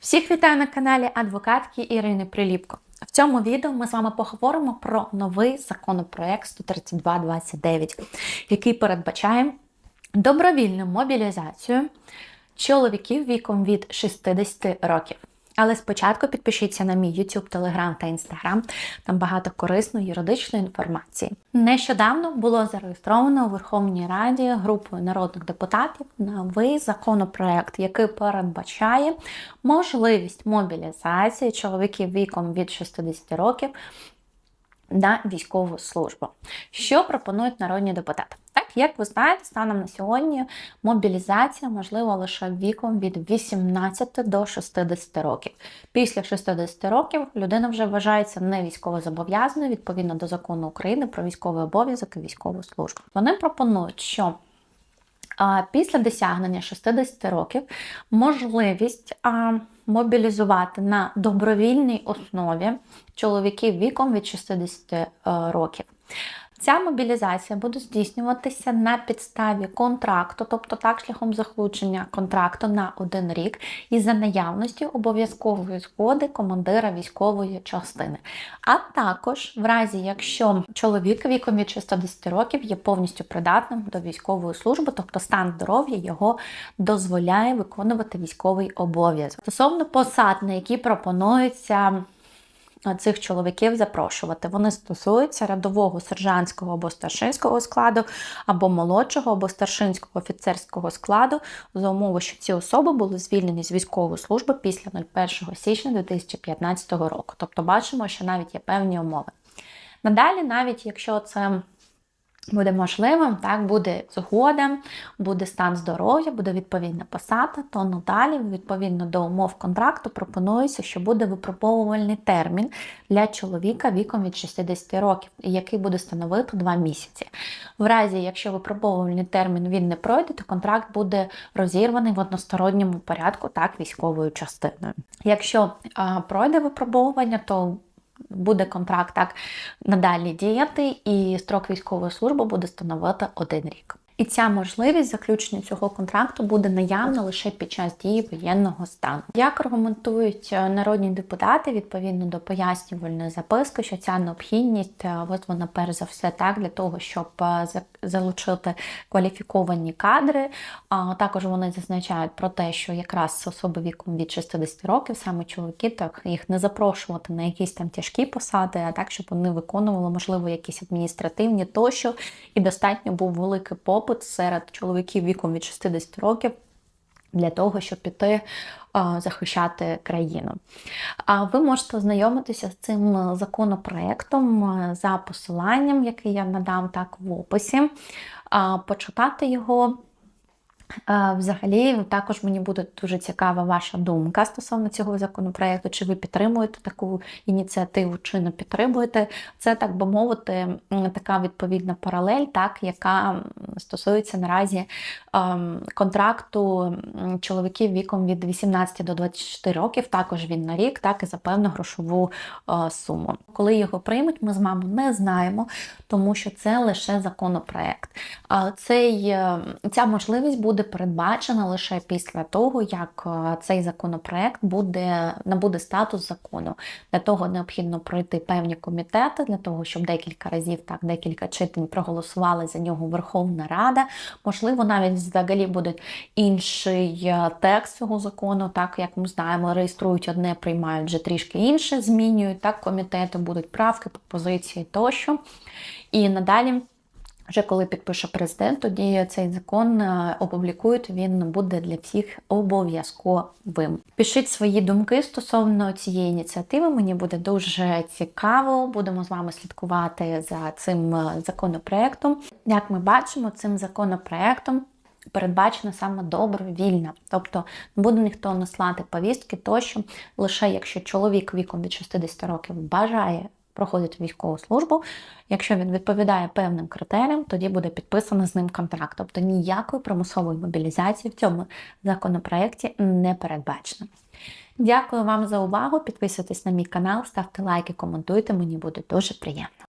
Всіх вітаю на каналі адвокатки Ірини Приліпко. В цьому відео ми з вами поговоримо про новий законопроект 13229, який передбачає добровільну мобілізацію чоловіків віком від 60 років. Але спочатку підпишіться на мій YouTube, Telegram та Instagram. Там багато корисної юридичної інформації. Нещодавно було зареєстровано у Верховній Раді групою народних депутатів новий законопроект, який передбачає можливість мобілізації чоловіків віком від 60 років на військову службу. Що пропонують народні депутати? Як ви знаєте, станом на сьогодні мобілізація можлива лише віком від 18 до 60 років. Після 60 років людина вже вважається не військовозобов'язаною відповідно до закону України про військовий обов'язок і військову службу. Вони пропонують, що після досягнення 60 років можливість мобілізувати на добровільній основі чоловіків віком від 60 е, років. Ця мобілізація буде здійснюватися на підставі контракту, тобто так, шляхом заключення контракту на один рік, і за наявності обов'язкової згоди командира військової частини. А також в разі, якщо чоловік віком від 60 років є повністю придатним до військової служби, тобто стан здоров'я його дозволяє виконувати військовий обов'язок. Стосовно посад, на які пропонуються цих чоловіків запрошувати. Вони стосуються рядового сержантського або старшинського складу, або молодшого або старшинського офіцерського складу за умови, що ці особи були звільнені з військової служби після 01 січня 2015 року. Тобто бачимо, що навіть є певні умови. Надалі, навіть якщо це буде можливим, так, буде згода, буде стан здоров'я, буде відповідна посада, то надалі, відповідно до умов контракту, пропонується, що буде випробовувальний термін для чоловіка віком від 60 років, який буде становити 2 місяці. В разі, якщо випробовувальний термін він не пройде, то контракт буде розірваний в односторонньому порядку, так, військовою частиною. Якщо а, пройде випробовування, то буде контракт так надалі діяти, і строк військової служби буде становити один рік. І ця можливість заключення цього контракту буде наявна лише під час дії воєнного стану. Як аргументують е, народні депутати відповідно до пояснювальної записки, що ця необхідність е, визвана перш за все так для того, щоб е, залучити кваліфіковані кадри. А також вони зазначають про те, що якраз особи віком від 60 років, саме чоловіки, так їх не запрошувати на якісь там тяжкі посади, а так, щоб вони виконували, можливо, якісь адміністративні тощо, і достатньо був великий попит серед чоловіків віком від 60 років для того, щоб піти захищати країну. А ви можете ознайомитися з цим законопроектом за посиланням, який я надам так в описі, почитати його. Взагалі, також мені буде дуже цікава ваша думка стосовно цього законопроекту, чи ви підтримуєте таку ініціативу, чи не підтримуєте. Це, так би мовити, така відповідна паралель, так, яка стосується наразі ем, контракту чоловіків віком від 18 до 24 років, також він на рік, так і за певну грошову е, суму. Коли його приймуть, ми з мамою не знаємо, тому що це лише законопроект. Цей, е, Ця можливість буде передбачена лише після того, як е, цей законопроект буде набуде статус закону. Для того необхідно пройти певні комітети, для того, щоб декілька разів, так, декілька читань проголосували за нього Верховна Рада. Можливо, навіть взагалі буде інший е, текст цього закону, так як ми знаємо, реєструють одне, приймають вже трішки інше, змінюють так, комітети будуть правки, пропозиції тощо. І надалі. Вже коли підпише президент, тоді цей закон е, опублікують, він буде для всіх обов'язковим. Пишіть свої думки стосовно цієї ініціативи. Мені буде дуже цікаво. Будемо з вами слідкувати за цим е, законопроектом. Як ми бачимо, цим законопроектом. Передбачена саме добровільна, тобто не буде ніхто наслати повістки, тощо лише якщо чоловік віком від 60 років бажає проходить військову службу. Якщо він відповідає певним критеріям, тоді буде підписано з ним контракт. Тобто ніякої примусової мобілізації в цьому законопроєкті не передбачено. Дякую вам за увагу. Підписуйтесь на мій канал, ставте лайки, коментуйте, мені буде дуже приємно.